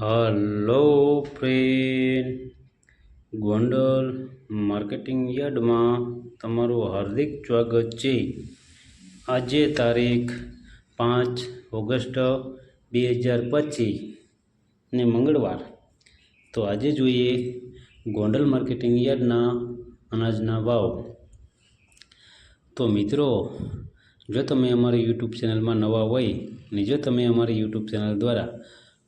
Hello friend, Gondal marketing યાર્ડમાં તમારું હાર્દિક સ્વાગત છે. આજે તારીખ પાંચ ઓગસ્ટ બે હજાર પચીસ ને મંગળવાર. તો આજે જોઈએ ગોંડલ માર્કેટિંગ યાર્ડના અનાજના ભાવ. તો મિત્રો, જો તમે અમારી યુટ્યુબ ચેનલમાં નવા હોય અને જો તમે અમારી યુટ્યુબ ચેનલ દ્વારા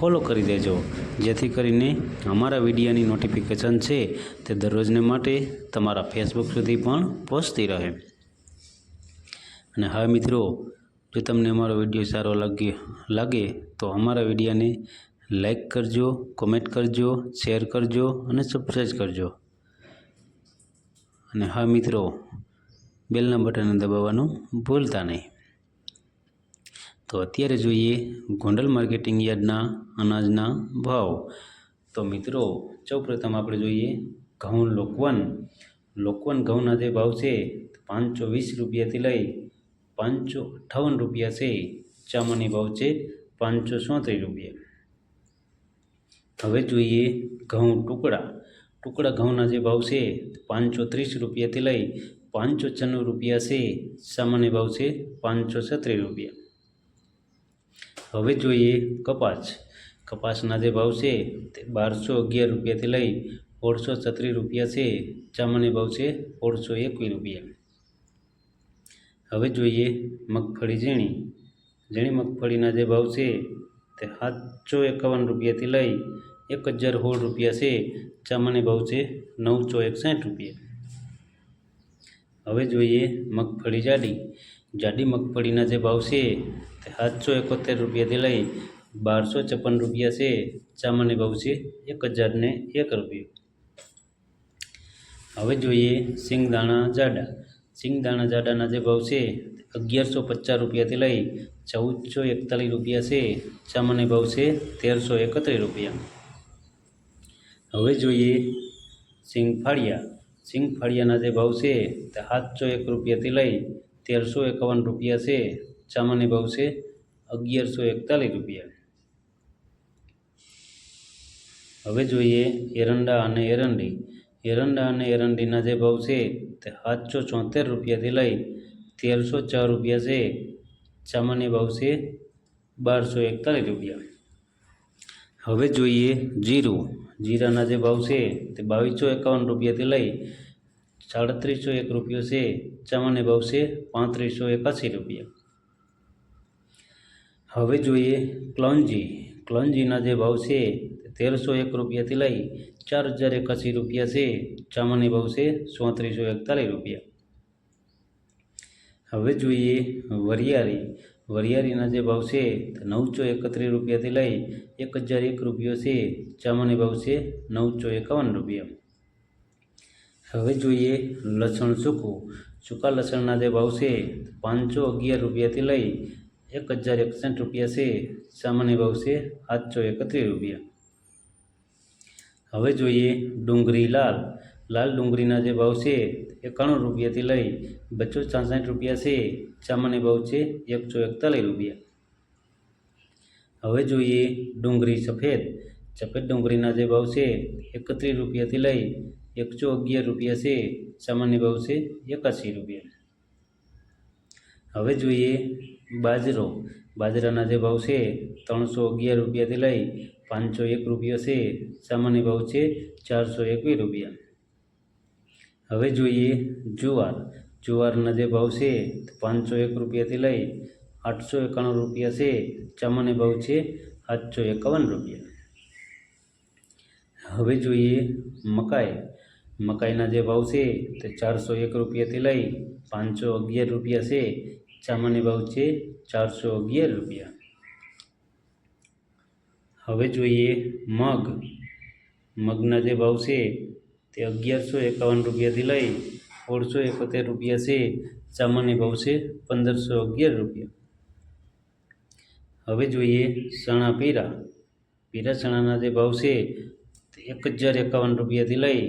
ફોલો કરી દેજો. જેથી કરીને અમારા વિડીયોની નોટિફિકેશન છે તે દરરોજને માટે તમારા ફેસબુક સુધી પણ પહોંચતી રહે. અને હા મિત્રો, જો તમને અમારો વીડિયો સારો લાગ્યો લાગે તો અમારા વિડીયોને લાઈક કરજો કોમેન્ટ કરજો શેર કરજો અને સબસ્ક્રાઈબ કરજો. અને હા મિત્રો બેલના બટનને દબાવવાનું ભૂલતા નહીં. તો અત્યારે જોઈએ ગોંડલ માર્કેટિંગ યાર્ડના અનાજના ભાવ. તો મિત્રો, સૌપ્રથમ આપણે જોઈએ ઘઉં લોકવન. લોકવન ઘઉંના જે ભાવ છે, પાંચસો વીસ રૂપિયાથી લઈ પાંચસો અઠ્ઠાવન રૂપિયા છે. ચામાની ભાવ છે પાંચસો સોત્રીસ રૂપિયા. હવે જોઈએ ઘઉં ટુકડા. ટુકડા ઘઉંના જે ભાવ છે, પાંચસો ત્રીસ રૂપિયાથી લઈ પાંચસો છન્નું રૂપિયા છે. સામાન્ય ભાવ છે પાંચસો છત્રીસ રૂપિયા. હવે જોઈએ કપાસ. કપાસના જે ભાવ છે તે બારસો અગિયાર રૂપિયાથી લઈ સોળસો છત્રીસ રૂપિયા છે. સામાન્ય ભાવ છે સોળસો એકવીસ રૂપિયા. હવે જોઈએ મગફળી ઝીણી. ઝીણી મગફળીના જે ભાવ છે તે સાતસો એકાવન રૂપિયાથી લઈ એક હજાર સોળ રૂપિયા છે. સામાન્ય ભાવ છે નવસો એકસાઠ રૂપિયા. હવે જોઈએ મગફળી જાડી. જાડી મગફળીના જે ભાવ છે તે સાતસો એકોતેર રૂપિયાથી લઈ બારસો છપ્પન રૂપિયા છે. સામાન્ય ભાવ છે એક હજારને એક રૂપિયો. હવે જોઈએ સિંગદાણા જાડા. સિંગદાણા જાડાના જે ભાવ છે અગિયારસો પચાસ રૂપિયાથી લઈ ચૌદસો એકતાલીસ રૂપિયા છે. સામાન્ય ભાવ છે તેરસો એકત્રીસ રૂપિયા. હવે જોઈએ સિંગફાળિયા. સિંગફાળિયાના જે ભાવ છે તે સાતસો એક રૂપિયાથી લઈ તેરસો એકાવન રૂપિયા છે સામાન્ય ભાવ છે અગિયારસો એકતાલીસ રૂપિયા. હવે જોઈએ એરંડા અને એરંડી. એરંડા અને એરંડીના જે ભાવ છે તે સાતસો ચોતેર રૂપિયાથી લઈ તેરસો ચાર રૂપિયા છે સામાન્ય ભાવ છે બારસો એકતાલીસ રૂપિયા. હવે જોઈએ જીરું. જીરાના જે ભાવ છે તે બાવીસો એકાવન રૂપિયાથી લઈ સાડત્રીસો એક રૂપિયો છે સામાન્ય ભાવ છે, પાંત્રીસો એકાસી રૂપિયા. હવે જોઈએ ક્લોન્જી. ક્લોન્જીના જે ભાવ છે તેરસો એક રૂપિયાથી લઈ ચાર હજાર એકાસી રૂપિયા છે સામાન્ય ભાવ છે, ચોત્રીસો એકતાલીસ રૂપિયા. હવે જોઈએ વરિયાળી. વરિયાળીના જે ભાવ છે નવસો એકત્રીસ રૂપિયાથી લઈ એક હજાર એક રૂપિયો છે સામાન્ય ભાવ છે, નવસો એકાવન રૂપિયા. હવે જોઈએ લસણ સૂકું. સૂકા લસણના જે ભાવ છે, પાંચસો અગિયાર રૂપિયાથી લઈ એક હજાર એકસઠ રૂપિયા છે. સામાન્ય ભાવ છે સાતસો એકત્રીસ રૂપિયા. હવે જોઈએ ડુંગળી લાલ. લાલ ડુંગળીના જે ભાવ છે, એકાણું રૂપિયાથી લઈ બસો છાસઠ રૂપિયા છે. સામાન્ય ભાવ છે એકસો એકતાલીસ રૂપિયા. હવે જોઈએ ડુંગળી સફેદ. સફેદ ડુંગળીના જે ભાવ છે, એકત્રીસ રૂપિયાથી લઈ એકસો અગિયાર રૂપિયા છે, સામાન્ય ભાવ છે એકાસી રૂપિયા. હવે જોઈએ બાજરો. બાજરાના જે ભાવ છે, ત્રણસો અગિયાર રૂપિયાથી લઈ પાંચસો એક રૂપિયા છે, સામાન્ય ભાવ છે ચારસો એકવીસ રૂપિયા. હવે જોઈએ જુવાર. જુવારના જે ભાવ છે, પાંચસો એક રૂપિયાથી લઈ આઠસો એકાણું રૂપિયા છે, સામાન્ય ભાવ છે સાતસો એકાવન રૂપિયા. હવે જોઈએ મકાઈ. મકાઈના જે ભાવ છે તે ચારસો એક રૂપિયાથી લઈ પાંચસો અગિયાર રૂપિયા છે. સામાન્ય ભાવ છે ચારસો અગિયાર રૂપિયા. હવે જોઈએ મગ. મગના જે ભાવ છે તે અગિયારસો એકાવન રૂપિયાથી લઈ સોળસો એકોતેર રૂપિયા છે. સામાન્ય ભાવ છે પંદરસો અગિયાર રૂપિયા. હવે જોઈએ ચણા પીરા. પીરા ચણાના જે ભાવ છે એક હજાર એકાવન રૂપિયાથી લઈ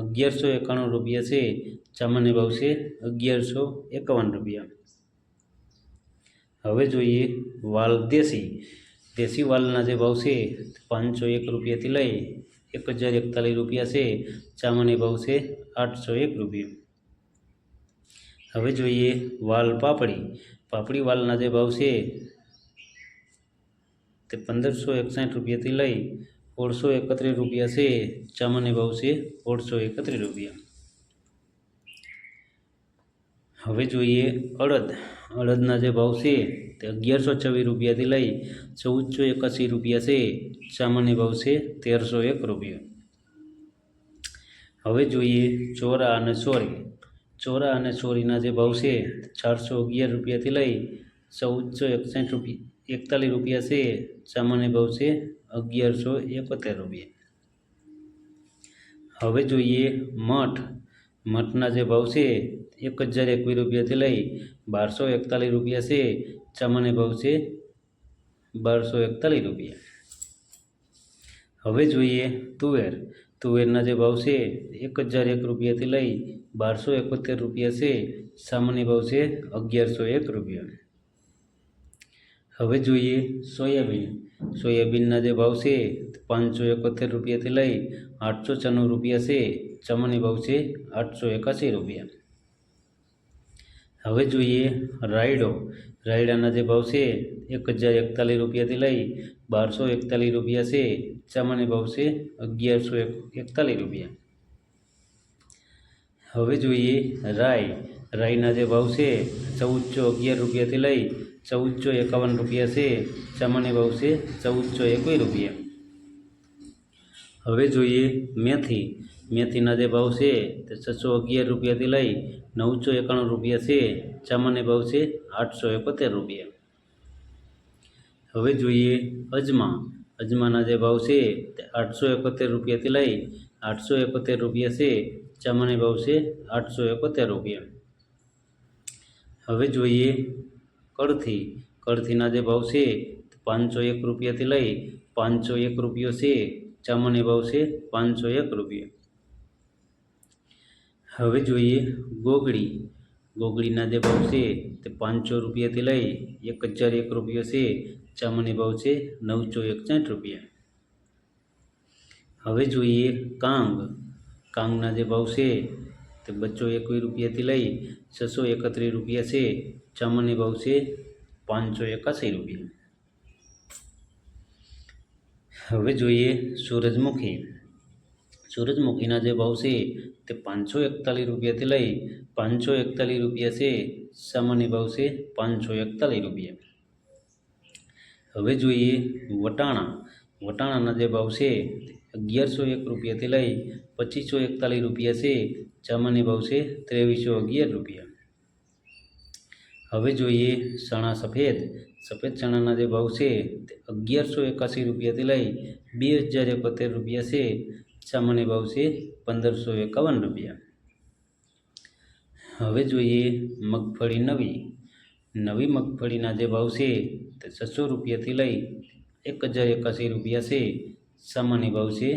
અગિયારસો એકાણું રૂપિયા છે સામાન્ય ભાવ છે અગિયારસો એકાવન રૂપિયા. હવે જોઈએ વાલ દેશી. દેશી વાલના જે ભાવ છે, પાંચસો એક રૂપિયાથી લઈ એક હજાર એકતાલીસ રૂપિયા છે સામાન્ય ભાવ છે આઠસો એક રૂપિયા. હવે જોઈએ વાલ પાપડી. પાપડી વાલના જે ભાવ છે, તે પંદરસો એકસાઠ રૂપિયાથી લઈ સોળસો એકત્રીસ રૂપિયા છે સામાન્ય ભાવ છે સોળસો એકત્રીસ રૂપિયા. હવે જોઈએ અડદ. અડદના જે ભાવ છે તે અગિયારસો છવ્વીસ રૂપિયાથી લઈ ચૌદસો એકાસી રૂપિયા છે સામાન્ય ભાવ છે તેરસો એક રૂપિયા. હવે જોઈએ ચોરા અને ચોરી ચોરા અને ચોરીના જે ભાવ છે ચારસો અગિયાર રૂપિયાથી લઈ ચૌદસો એકસાઠ રૂપિયા, એકતાલીસ રૂપિયા છે સામાન્ય ભાવ છે અગિયારસો એકોતેર રૂપિયા. હવે જોઈએ મઠ. મઠના જે ભાવ છે, એક હજાર એકવીસ રૂપિયાથી લઈ બારસો એકતાલીસ રૂપિયા છે. સામાન્ય ભાવ છે, બારસો એકતાલીસ રૂપિયા. હવે જોઈએ તુવેર. તુવેરના જે ભાવ છે, એક હજાર એક રૂપિયાથી લઈ બારસો એકોતેર રૂપિયા છે. સામાન્ય ભાવ છે, અગિયારસો એક રૂપિયા. હવે જોઈએ સોયાબીન. સોયાબીનના જે ભાવ છે, પાંચસો એકોતેર રૂપિયાથી લઈ આઠસો છન્નું રૂપિયા છે, ચમની ભાવ છે આઠસો એકાસી રૂપિયા. હવે જોઈએ રાયડો. રાયડાના જે ભાવ છે, એક હજાર એકતાલીસ રૂપિયાથી લઈ બારસો એકતાલીસ રૂપિયા છે, ચમની ભાવ છે અગિયારસો એકતાલીસ રૂપિયા. હવે જોઈએ રાય રાયના જે ભાવ છે, ચૌદસો અગિયાર રૂપિયાથી લઈ ચૌદસો એકાવન રૂપિયા છે સામાન્ય ભાવ છે, ચૌદસો એકવીસ રૂપિયા. હવે જોઈએ મેથી. મેથીના જે ભાવ છે, તે છસો અગિયાર રૂપિયાથી લઈ નવસો એકાણું રૂપિયા છે સામાન્ય ભાવ છે, આઠસો એકોતેર રૂપિયા. હવે જોઈએ અજમા. અજમાના જે ભાવ છે, તે આઠસો એકોતેર રૂપિયાથી લઈ આઠસો એકોતેર રૂપિયા છે સામાન્ય ભાવ છે, આઠસો એકોતેર રૂપિયા. હવે જોઈએ કળથી, કળથીના જે ભાવ છે, પાંચસો એક રૂપિયાથી લઈ પાંચસો એક રૂપિયો છે સામાન્ય ભાવ છે, પાંચસો એક રૂપિયા. હવે જોઈએ ગોગળી ગોગળીના જે ભાવ છે, તે પાંચસો રૂપિયાથી લઈ એક હજાર એક રૂપિયો છે સામાન્ય ભાવ છે, નવસો એકસાઠ રૂપિયા. હવે જોઈએ કાંગ. કાંગના જે ભાવ છે, તે બસો એકવીસ રૂપિયાથી લઈ છસો એકત્રીસ રૂપિયા છે સામાન્ય ભાવ છે પાંચસો એકાસી રૂપિયા. હવે જોઈએ સૂરજમુખી. સૂરજમુખીના જે ભાવ છે તે પાંચસો એકતાલીસ રૂપિયાથી લઈ પાંચસો એકતાલીસ રૂપિયા છે. સામાન્ય ભાવ છે પાંચસો એકતાલીસ રૂપિયા. હવે જોઈએ વટાણા. વટાણાના જે ભાવ છે અગિયારસો એક રૂપિયાથી લઈ પચીસો એકતાલીસ રૂપિયા છે. સામાન્ય ભાવ છે ત્રેવીસો અગિયાર રૂપિયા. હવે જોઈએ ચણા સફેદ. સફેદ ચણાના જે ભાવ છે તે અગિયારસો એકાસી રૂપિયાથી લઈ બે હજાર એકોતેર રૂપિયા છે. સામાન્ય ભાવ છે પંદરસો એકાવન રૂપિયા. હવે જોઈએ મગફળી નવી. નવી મગફળીના જે ભાવ છે તે છસો રૂપિયાથી લઈ એક હજાર એકાસી રૂપિયા છે. સામાન્ય ભાવ છે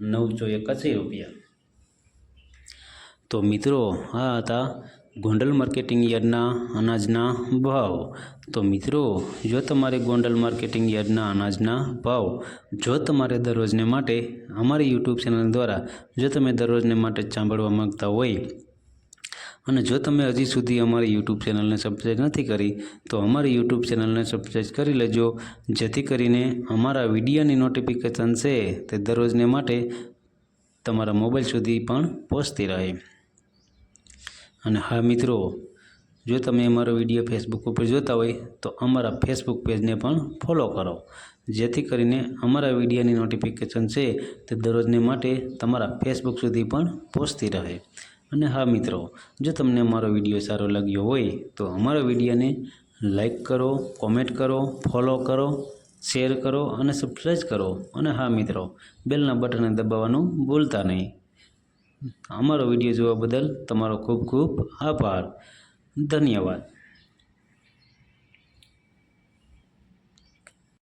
નવસો એકાસી રૂપિયા. તો મિત્રો, આ હતા ગોંડલ માર્કેટિંગ યાર્ડના અનાજના ભાવ. તો મિત્રો, જો તમારે ગોંડલ માર્કેટિંગ યાર્ડના અનાજના ભાવ જો તમારે દરરોજને માટે અમારી યુટ્યુબ ચેનલ દ્વારા જો તમે દરરોજને માટે સાંભળવા માંગતા હોય અને જો તમે હજી સુધી અમારી યુટ્યુબ ચેનલને સબસ્ક્રાઈબ નથી કરી, તો અમારી યુટ્યુબ ચેનલને સબસ્ક્રાઈબ કરી લેજો. જેથી કરીને અમારા વિડીયોની નોટિફિકેશન છે તે દરરોજને માટે તમારા મોબાઈલ સુધી પણ પહોંચતી રહે. અને હા મિત્રો, જો તમે અમારો વીડિયો ફેસબુક ઉપર જોતા હોય, તો અમારા ફેસબુક પેજને પણ ફોલો કરો. જેથી કરીને અમારા વિડીયોની નોટિફિકેશન છે તે દરરોજને માટે તમારા ફેસબુક સુધી પણ પહોંચતી રહે. અને હા મિત્રો, જો તમને અમારો વીડિયો સારો લાગ્યો હોય, તો અમારા વિડીયોને લાઈક કરો કોમેન્ટ કરો ફોલો કરો શેર કરો અને સબસ્ક્રાઈબ કરો. અને હા મિત્રો, બેલના બટનને દબાવવાનું ભૂલતા નહીં. અમારો વીડિયો જોવા બદલ તમારો ખૂબ ખૂબ આભાર. ધન્યવાદ.